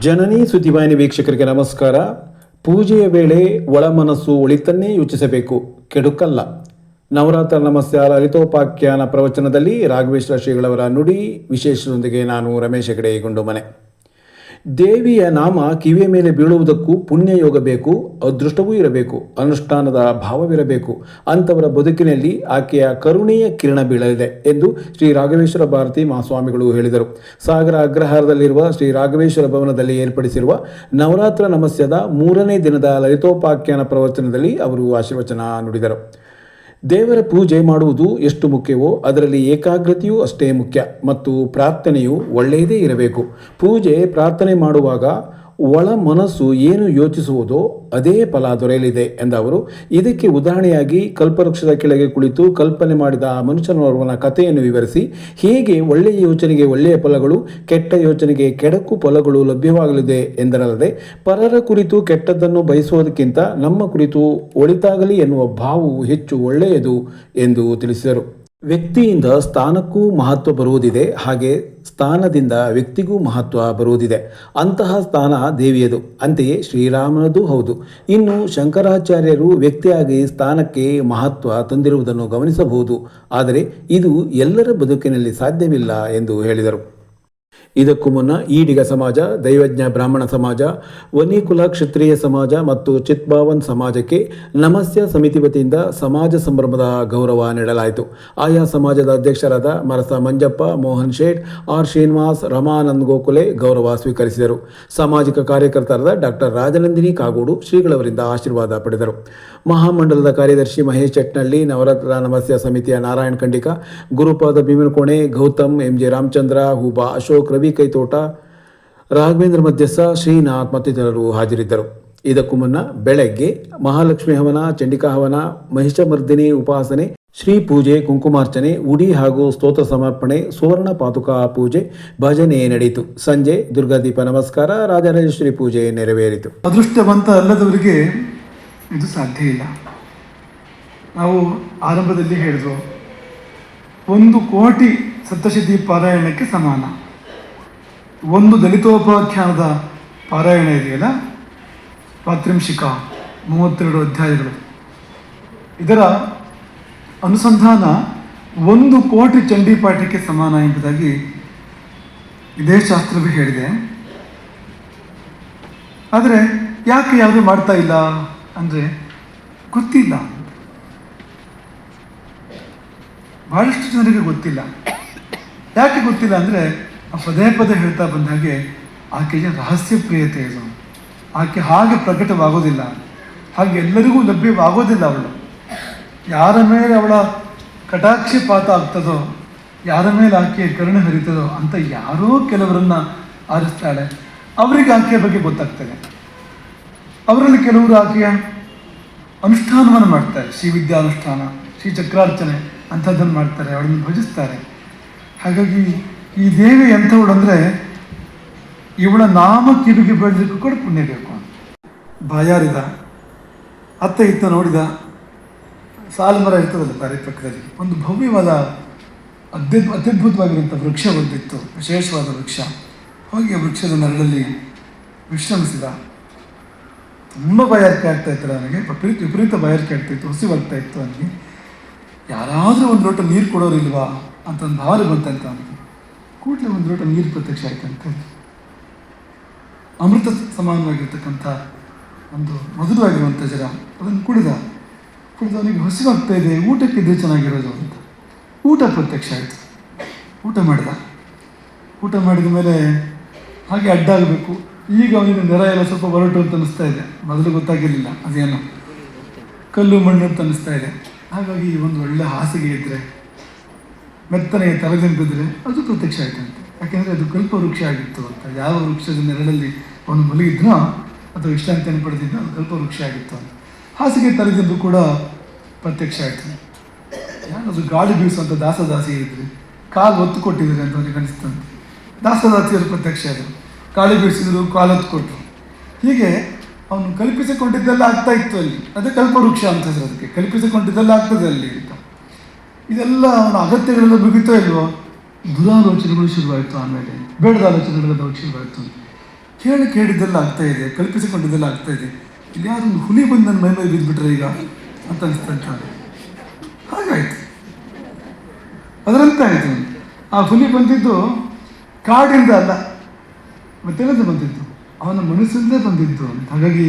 ಜನನಿ ಸುದ್ದಿವಾಹಿನಿ ವೀಕ್ಷಕರಿಗೆ ನಮಸ್ಕಾರ. ಪೂಜೆಯ ವೇಳೆ ಒಳ ಮನಸ್ಸು ಒಳಿತನ್ನೇ ಯೋಚಿಸಬೇಕು. ಕೆಡುಕಲ್ಲ. ನವರಾತ್ರ ನಮಸ್ಯ ಲಲಿತೋಪಾಖ್ಯಾನ ಪ್ರವಚನದಲ್ಲಿ ರಾಘವೇಶ್ವರ ಶ್ರೀಗಳವರ ನುಡಿ ವಿಶೇಷದೊಂದಿಗೆ ನಾನು ರಮೇಶ್ ಹೆಗಡೆ ಗುಂಡುಮನೆ ದೇವಿಯ ನಾಮ ಕಿವಿಯ ಮೇಲೆ ಬೀಳುವುದಕ್ಕೂ ಪುಣ್ಯ ಯೋಗ ಬೇಕು, ಅದೃಷ್ಟವೂ ಇರಬೇಕು, ಅನುಷ್ಠಾನದ ಭಾವವಿರಬೇಕು. ಅಂಥವರ ಬದುಕಿನಲ್ಲಿ ಆಕೆಯ ಕರುಣೆಯ ಕಿರಣ ಬೀಳಲಿದೆ ಎಂದು ಶ್ರೀ ರಾಘವೇಶ್ವರ ಭಾರತಿ ಮಹಾಸ್ವಾಮಿಗಳು ಹೇಳಿದರು. ಸಾಗರ ಅಗ್ರಹಾರದಲ್ಲಿರುವ ಶ್ರೀ ರಾಘವೇಶ್ವರ ಭವನದಲ್ಲಿ ಏರ್ಪಡಿಸಿರುವ ನವರಾತ್ರ ನಮಸ್ಯದ ಮೂರನೇ ದಿನದ ಲಲಿತೋಪಾಖ್ಯಾನ ಪ್ರವಚನದಲ್ಲಿ ಅವರು ಆಶೀರ್ವಚನ ನುಡಿದರು. ದೇವರ ಪೂಜೆ ಮಾಡುವುದು ಎಷ್ಟು ಮುಖ್ಯವೋ ಅದರಲ್ಲಿ ಏಕಾಗ್ರತೆಯೂ ಅಷ್ಟೇ ಮುಖ್ಯ ಮತ್ತು ಪ್ರಾರ್ಥನೆಯು ಒಳ್ಳೆಯದೇ ಇರಬೇಕು. ಪೂಜೆ, ಪ್ರಾರ್ಥನೆ ಮಾಡುವಾಗ ಒಳ ಮನಸ್ಸು ಏನು ಯೋಚಿಸುವುದೋ ಅದೇ ಫಲ ದೊರೆಯಲಿದೆ ಎಂದ ಅವರು ಇದಕ್ಕೆ ಉದಾಹರಣೆಯಾಗಿ ಕಲ್ಪವೃಕ್ಷದ ಕೆಳಗೆ ಕುಳಿತು ಕಲ್ಪನೆ ಮಾಡಿದ ಆ ಮನುಷ್ಯನೋರ್ವನ ಕಥೆಯನ್ನು ವಿವರಿಸಿ. ಹೇಗೆ ಒಳ್ಳೆಯ ಯೋಚನೆಗೆ ಒಳ್ಳೆಯ ಫಲಗಳು, ಕೆಟ್ಟ ಯೋಚನೆಗೆ ಕೆಡಕು ಫಲಗಳು ಲಭ್ಯವಾಗಲಿದೆ ಎಂದರಲ್ಲದೆ, ಪರರ ಕುರಿತು ಕೆಟ್ಟದ್ದನ್ನು ಬಯಸುವುದಕ್ಕಿಂತ ನಮ್ಮ ಕುರಿತು ಒಳಿತಾಗಲಿ ಎನ್ನುವ ಭಾವವು ಹೆಚ್ಚು ಒಳ್ಳೆಯದು ಎಂದು ತಿಳಿಸಿದರು. ವ್ಯಕ್ತಿಯಿಂದ ಸ್ಥಾನಕ್ಕೂ ಮಹತ್ವ ಬರುವುದಿದೆ, ಹಾಗೆ ಸ್ಥಾನದಿಂದ ವ್ಯಕ್ತಿಗೂ ಮಹತ್ವ ಬರುವುದಿದೆ. ಅಂತಹ ಸ್ಥಾನ ದೇವಿಯದು, ಅಂತೆಯೇ ಶ್ರೀರಾಮನದೂ ಹೌದು. ಇನ್ನು ಶಂಕರಾಚಾರ್ಯರು ವ್ಯಕ್ತಿಯಾಗಿ ಸ್ಥಾನಕ್ಕೆ ಮಹತ್ವ ತಂದಿರುವುದನ್ನು ಗಮನಿಸಬಹುದು, ಆದರೆ ಇದು ಎಲ್ಲರ ಬದುಕಿನಲ್ಲಿ ಸಾಧ್ಯವಿಲ್ಲ ಎಂದು ಹೇಳಿದರು. ಇದಕ್ಕೂ ಮುನ್ನ ಈಡಿಗ ಸಮಾಜ, ದೈವಜ್ಞ ಬ್ರಾಹ್ಮಣ ಸಮಾಜ, ವನಿಕುಲ ಕ್ಷತ್ರಿಯ ಸಮಾಜ ಮತ್ತು ಚಿತ್ಭಾವನ್ ಸಮಾಜಕ್ಕೆ ನಮಸ್ಯ ಸಮಿತಿ ವತಿಯಿಂದ ಸಮಾಜ ಸಂಭ್ರಮದ ಗೌರವ ನೀಡಲಾಯಿತು. ಆಯಾ ಸಮಾಜದ ಅಧ್ಯಕ್ಷರಾದ ಮರಸ ಮಂಜಪ್ಪ, ಮೋಹನ್ ಶೇಟ್, ಆರ್ ಶ್ರೀನಿವಾಸ್, ರಮಾನಂದ್ ಗೋಕುಲೆ ಗೌರವ ಸ್ವೀಕರಿಸಿದರು. ಸಾಮಾಜಿಕ ಕಾರ್ಯಕರ್ತರಾದ ಡಾಕ್ಟರ್ ರಾಜನಂದಿನಿ ಕಾಗೋಡು ಶ್ರೀಗಳವರಿಂದ ಆಶೀರ್ವಾದ ಪಡೆದರು. ಮಹಾಮಂಡಲದ ಕಾರ್ಯದರ್ಶಿ ಮಹೇಶ್ ಚಟ್ನಳ್ಳಿ ನವರಾತ್ರ ನಮಸ್ಯ ಸಮಿತಿಯ ನಾರಾಯಣ ಖಂಡಿಕ, ಗುರುಪಾದ ಭೀಮನಕೋಣೆ ಗೌತಮ್ ಎಂಜೆ ರಾಮಚಂದ್ರ, ಹೂಬಾ ಅಶೋಕ್ ರವಿ ಕೈತೋಟ, ರಾಘವೇಂದ್ರ ಮಧ್ಯಸ್ಥ, ಶ್ರೀನಾಥ್ ಮತ್ತಿತರರು ಹಾಜರಿದ್ದರು. ಇದಕ್ಕೂ ಮುನ್ನ ಬೆಳಗ್ಗೆ ಮಹಾಲಕ್ಷ್ಮಿ ಹವನ, ಚಂಡಿಕಾ ಹವನ, ಮಹಿಷಮರ್ದಿನಿ ಉಪಾಸನೆ, ಶ್ರೀ ಪೂಜೆ, ಕುಂಕುಮಾರ್ಚನೆ, ಉಡಿ ಹಾಗೂ ಸ್ತೋತ್ರ ಸಮರ್ಪಣೆ, ಸುವರ್ಣ ಪಾದುಕಾ ಪೂಜೆ, ಭಜನೆ ನಡೆಯಿತು. ಸಂಜೆ ದುರ್ಗಾದೀಪ ನಮಸ್ಕಾರ, ರಾಜರಾಜೇಶ್ವರಿ ಪೂಜೆ ನೆರವೇರಿತು. ಅದೃಷ್ಟವಂತ ಅಲ್ಲದವರಿಗೆ ಇದು ಸಾಧ್ಯ ಇಲ್ಲ. ನಾವು ಆರಂಭದಲ್ಲಿ ಹೇಳಿದ್ರು ಒಂದು ಕೋಟಿ ಸಪ್ತಶತಿ ಪಾರಾಯಣಕ್ಕೆ ಸಮಾನ. ಒಂದು ದಲಿತೋಪಾಖ್ಯಾನದ ಪಾರಾಯಣ ಇದೆಯಲ್ಲ? ಪಾತ್ರಿಂಶಿಕ ಮೂವತ್ತೆರಡು ಅಧ್ಯಾಯಗಳು. ಇದರ ಅನುಸಂಧಾನ ಒಂದು ಕೋಟಿ ಚಂಡೀಪಾಠಕ್ಕೆ ಸಮಾನ ಎಂಬುದಾಗಿ ಇದೇ ಶಾಸ್ತ್ರವೇ ಹೇಳಿದೆ. ಆದರೆ ಯಾಕೆ ಯಾರು ಮಾಡ್ತಾ ಇಲ್ಲ ಅಂದರೆ ಗೊತ್ತಿಲ್ಲ. ಬಹಳಷ್ಟು ಜನರಿಗೆ ಗೊತ್ತಿಲ್ಲ. ಯಾಕೆ ಗೊತ್ತಿಲ್ಲ ಅಂದರೆ ಪದೇ ಪದೇ ಹೇಳ್ತಾ ಬಂದ ಹಾಗೆ ಆಕೆಗೆ ರಹಸ್ಯ ಪ್ರಿಯತೆ ಇದು ಆಕೆ ಹಾಗೆ ಪ್ರಕಟವಾಗೋದಿಲ್ಲ. ಹಾಗೆ ಎಲ್ಲರಿಗೂ ಲಭ್ಯವಾಗೋದಿಲ್ಲ ಅವಳು. ಯಾರ ಮೇಲೆ ಅವಳ ಕಟಾಕ್ಷಿಪಾತ ಆಗ್ತದೋ, ಯಾರ ಮೇಲೆ ಆಕೆಯ ಕರುಣೆ ಹರಿತದೋ ಅಂತ ಯಾರೋ ಕೆಲವರನ್ನ ಆರಿಸ್ತಾಳೆ. ಅವರಿಗೆ ಆಕೆಯ ಬಗ್ಗೆ ಗೊತ್ತಾಗ್ತದೆ. ಅವರಲ್ಲಿ ಕೆಲವರು ಆಕೆಯ ಅನುಷ್ಠಾನವನ್ನು ಮಾಡ್ತಾರೆ. ಶ್ರೀ ವಿದ್ಯಾನುಷ್ಠಾನ, ಶ್ರೀ ಚಕ್ರಾರ್ಚನೆ ಅಂಥದ್ದನ್ನು ಮಾಡ್ತಾರೆ. ಅವಳನ್ನು ಭಜಿಸ್ತಾರೆ. ಹಾಗಾಗಿ ಈ ದೇವಿ ಎಂಥವಳು ಅಂದರೆ, ಇವಳ ನಾಮ ಕಿವಿಗೆ ಬೆಳೆದಕ್ಕೂ ಕೂಡ ಪುಣ್ಯ ಬೇಕು ಬಾಯಾರಿದ ಅತ್ತ ಇತ್ತ ನೋಡಿದ, ಸಾಲು ಮರ ಇರ್ತದಲ್ಲ ದಾರಿ ಪಕ್ಕದಲ್ಲಿ ಒಂದು ಭವ್ಯವಾದ ಅದ್ಭುತ ಅತ್ಯದ್ಭುತವಾಗಿರುವಂಥ ವೃಕ್ಷ ಒಂದಿತ್ತು, ವಿಶೇಷವಾದ ವೃಕ್ಷ. ಹೋಗಿ ಆ ವೃಕ್ಷದ ನೆರಳಲ್ಲಿ ವಿಶ್ರಮಿಸಿದ. ತುಂಬ ಬಯಾರಿಕೆ ಆಗ್ತಾ ಇತ್ತು ನನಗೆ, ವಿಪರೀತ ವಿಪರೀತ ಬಾಯಾರಿಕೆ ಆಗ್ತಾಯಿತ್ತು ಹಸಿವಾಗ್ತಾ ಇತ್ತು ನನಗೆ. ಯಾರಾದರೂ ಒಂದು ಲೋಟ ನೀರು ಕೊಡೋರಿಲ್ವಾ ಅಂತ ಒಂದು ಭಾವನೆ ಬಂತಂತ ಅಂತ ಕೂಡಲೇ ಒಂದು ಲೋಟ ನೀರು ಪ್ರತ್ಯಕ್ಷ ಆಯ್ತಂತೆ ಅಮೃತ ಸಮಾನವಾಗಿರ್ತಕ್ಕಂಥ ಒಂದು ಮಧುರವಾಗಿರುವಂಥ ಜಲ ಅದನ್ನು ಕುಡಿದ, ಕುಡಿದು ಅವನಿಗೆ ಹಸಿವಾಗ್ತಾ ಇದೆ, ಊಟಕ್ಕೆ ಇದ್ರೆ ಚೆನ್ನಾಗಿರೋದು ಅಂತ. ಊಟ ಪ್ರತ್ಯಕ್ಷ ಆಯಿತು. ಊಟ ಮಾಡಿದ. ಊಟ ಮಾಡಿದ ಮೇಲೆ ಹಾಗೆ ಅಡ್ಡಾಗಬೇಕು ಈಗ ಅವನಿಗೆ ನೆರ ಎಲ್ಲ ಸ್ವಲ್ಪ ಹೊರಟು ಅಂತ ಅನಿಸ್ತಾ ಇದೆ. ಮೊದಲು ಗೊತ್ತಾಗಿರಲಿಲ್ಲ ಅದೇನು. ಕಲ್ಲು ಮಣ್ಣು ಅಂತ ಅನ್ನಿಸ್ತಾ ಇದೆ. ಹಾಗಾಗಿ ಒಂದು ಒಳ್ಳೆ ಹಾಸಿಗೆ ಇದ್ದರೆ ಮೆತ್ತನೆಯ ತಲೆದಿಂಬಿದ್ರೆ ಅದು ಪ್ರತ್ಯಕ್ಷ ಆಯ್ತಂತೆ. ಯಾಕೆಂದರೆ ಅದು ಕಲ್ಪ ವೃಕ್ಷ ಆಗಿತ್ತು ಅಂತ. ಯಾವ ವೃಕ್ಷದ ನೆರಳಲ್ಲಿ ಅವನು ಮಲಗಿದ್ನೋ ಅಥವಾ ವಿಶ್ರಾಂತಿಯನ್ನು ಪಡೆದಿದ್ದನೋ ಅದು ಕಲ್ಪ ವೃಕ್ಷ ಆಗಿತ್ತು ಅಂತ. ಹಾಸಿಗೆ ತಲೆದಿಂಬು ಕೂಡ ಪ್ರತ್ಯಕ್ಷ ಆಯಿತು ಯಾರದು ಗಾಳಿ ಬೀಸುವಂಥ ದಾಸದಾಸಿ ಇದ್ರಿ ಕಾಲು ಒತ್ತು ಕೊಟ್ಟಿದ್ದಾರೆ ಅಂತ ಅವನಿಗೆ ಅನಿಸ್ತಂತೆ. ದಾಸದಾಸಿಯರು ಪ್ರತ್ಯಕ್ಷ ಆದರು. ಗಾಳಿ ಬೀಸಿದ್ರು ಕಾಲು ಒತ್ತು ಕೊಟ್ಟರು ಹೀಗೆ ಅವನು ಕಲ್ಪಿಸಿಕೊಂಡಿದ್ದೆಲ್ಲ ಆಗ್ತಾ ಇತ್ತು ಅಲ್ಲಿ. ಅದೇ ಕಲ್ಪವೃಕ್ಷ ಅಂತ ಹೆಸರು ಅದಕ್ಕೆ. ಕಲ್ಪಿಸಿಕೊಂಡಿದ್ದೆಲ್ಲ ಆಗ್ತದೆ ಅಲ್ಲಿ. ಅಂತ ಇದೆಲ್ಲ ಅವನ ಅಗತ್ಯಗಳೆಲ್ಲ ಮುಗಿತೋ ಇಲ್ವೋ? ದುರಾಲೋಚನೆಗಳು ಶುರುವಾಯಿತು ಆಮೇಲೆ. ಬೇಡದ ಆಲೋಚನೆಗಳೆಲ್ಲ ಶುರುವಾಯಿತು. ಕೇಳಿ ಕೇಳಿದ್ದೆಲ್ಲ ಆಗ್ತಾ ಇದೆ, ಕಲ್ಪಿಸಿಕೊಂಡಿದ್ದೆಲ್ಲ ಆಗ್ತಾ ಇದೆ. ಇಲ್ಲಿ ಯಾರು ಹುಲಿ ಬಂದು ನನ್ನ ಮೈ ಮೇಲೆ ಬಿದ್ದುಬಿಟ್ರೆ ಈಗ? ಅಂತ ಅನಿಸ್ತಾ ಹಾಗಾಯ್ತು. ಅದರಂತೆ ಆಯಿತು. ಆ ಹುಲಿ ಬಂದಿದ್ದು ಕಾಡಿಂದ ಅಲ್ಲ, ಮತ್ತೆಲ್ಲದ ಬಂದಿದ್ದು? ಅವನ ಮನಸ್ಸಿಂದಲೇ ಬಂದಿದ್ದು. ಹಾಗಾಗಿ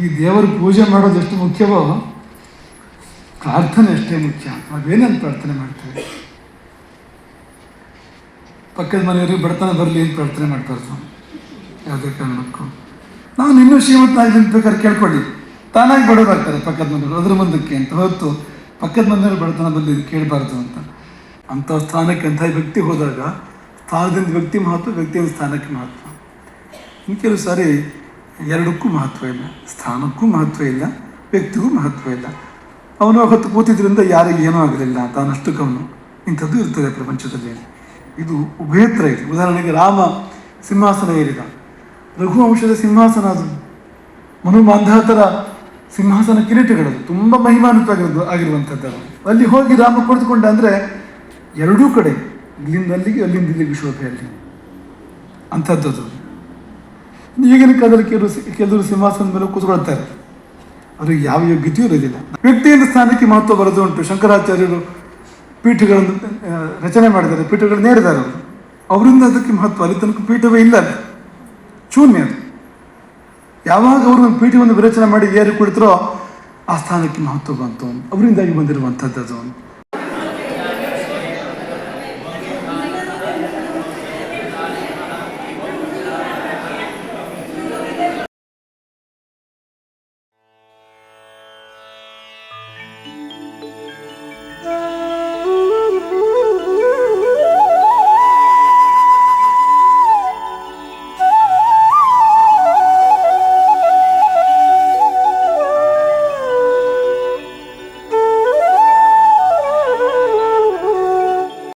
ಈ ದೇವರು ಪೂಜೆ ಮಾಡೋದು ಎಷ್ಟು ಮುಖ್ಯವೋ ಪ್ರಾರ್ಥನೆ ಅಷ್ಟೇ ಮುಖ್ಯ. ನಾವೇನಂತ ಪ್ರಾರ್ಥನೆ ಮಾಡ್ತೇವೆ? ಪಕ್ಕದ ಮನೆಯವರಿಗೆ ಬಡತನ ಬರಲಿ ಅಂತ ಪ್ರಾರ್ಥನೆ ಮಾಡ್ತಾರೆ ಯಾವುದೇ ಕಾರಣಕ್ಕೂ. ನಾನು ಇನ್ನೂ ಶ್ರೀಮಂತನಾಗಿ ಬೇಕಾದ್ರೆ ಕೇಳ್ಕೊಳ್ಳಿ. ತಾನಾಗಿ ಬಡವರಾಗ್ತಾರೆ ಪಕ್ಕದ ಮನೆಯವರು. ಅದ್ರ ಮುಂದಕ್ಕೆ ಅಂತ ಹೊತ್ತು ಪಕ್ಕದ ಮನೆಯವರು ಬಡತನ ಬರಲಿ ಕೇಳಬಾರ್ದು ಅಂತ. ಅಂಥ ಸ್ಥಾನಕ್ಕೆ ಅಂಥ ವ್ಯಕ್ತಿ ಹೋದಾಗ ಸ್ಥಾನದಿಂದ ವ್ಯಕ್ತಿ ಮಹತ್ವ, ವ್ಯಕ್ತಿಯಿಂದ ಸ್ಥಾನಕ್ಕೆ ಮಹತ್ವ. ಇನ್ನು ಕೆಲವು ಸಾರಿ ಎರಡಕ್ಕೂ ಮಹತ್ವ ಇಲ್ಲ. ಸ್ಥಾನಕ್ಕೂ ಮಹತ್ವ ಇಲ್ಲ. ವ್ಯಕ್ತಿಗೂ ಮಹತ್ವ ಇಲ್ಲ. ಅವನು ಹೊತ್ತು ಕೂತಿದ್ರಿಂದ ಯಾರಿಗೆ ಏನೂ ಆಗಲಿಲ್ಲ. ತಾನಷ್ಟಕ್ಕೆ ಅವನು ಇಂಥದ್ದು ಇರ್ತದೆ ಪ್ರಪಂಚದಲ್ಲಿ. ಇದು ಉಭಯತ್ರ ಇದೆ. ಉದಾಹರಣೆಗೆ ರಾಮ ಸಿಂಹಾಸನ ಏರಿದ. ರಘುವಂಶದ ಸಿಂಹಾಸನ ಅದು. ಮನು ಮಾಂಧಾತರ ಸಿಂಹಾಸನ ಕಿರೀಟಗಳದು. ತುಂಬ ಮಹಿಮಾನ್ವಿತವಾಗಿರೋದು ಆಗಿರುವಂಥದ್ದು. ಅಲ್ಲಿ ಹೋಗಿ ರಾಮ ಕುಳಿತುಕೊಂಡ ಅಂದರೆ ಎರಡೂ ಕಡೆ, ಇಲ್ಲಿಂದ ಅಲ್ಲಿಗೆ, ಅಲ್ಲಿಂದ ಇಲ್ಲಿಗೆ ಶೋಭೆ ಅಲ್ಲಿ. ಅಂಥದ್ದು ಈಗಿನ ಕಾಲದಲ್ಲಿ ಕೆಲವರು ಕೆಲವರು ಸಿಂಹಾಸನದ ಮೇಲೆ ಕೂತ್ಕೊಳ್ತಾರೆ. ಅವ್ರಿಗೆ ಯಾವ ಯೋಗ್ಯತೆಯೂ ಇರೋದಿಲ್ಲ. ವ್ಯಕ್ತಿಯಿಂದ ಸ್ಥಾನಕ್ಕೆ ಮಹತ್ವ ಬರೋದು ಉಂಟು. ಶಂಕರಾಚಾರ್ಯರು ಪೀಠಗಳನ್ನು ರಚನೆ ಮಾಡಿದ್ದಾರೆ, ಪೀಠಗಳು ನೇರಿದ್ದಾರೆ ಅವರು. ಅವರಿಂದ ಅದಕ್ಕೆ ಮಹತ್ವ, ಅಲ್ಲಿ ತನಕ ಪೀಠವೇ ಇಲ್ಲ ಶೂನ್ಯ ಅದು. ಯಾವಾಗ ಅವರು ಒಂದು ಪೀಠವನ್ನು ವಿರಚನೆ ಮಾಡಿ ಏರಿ ಕುಳಿತರೋ ಆ ಸ್ಥಾನಕ್ಕೆ ಮಹತ್ವ ಬಂತು. ಅವರಿಂದಾಗಿ ಬಂದಿರುವಂಥದ್ದು ಅದು.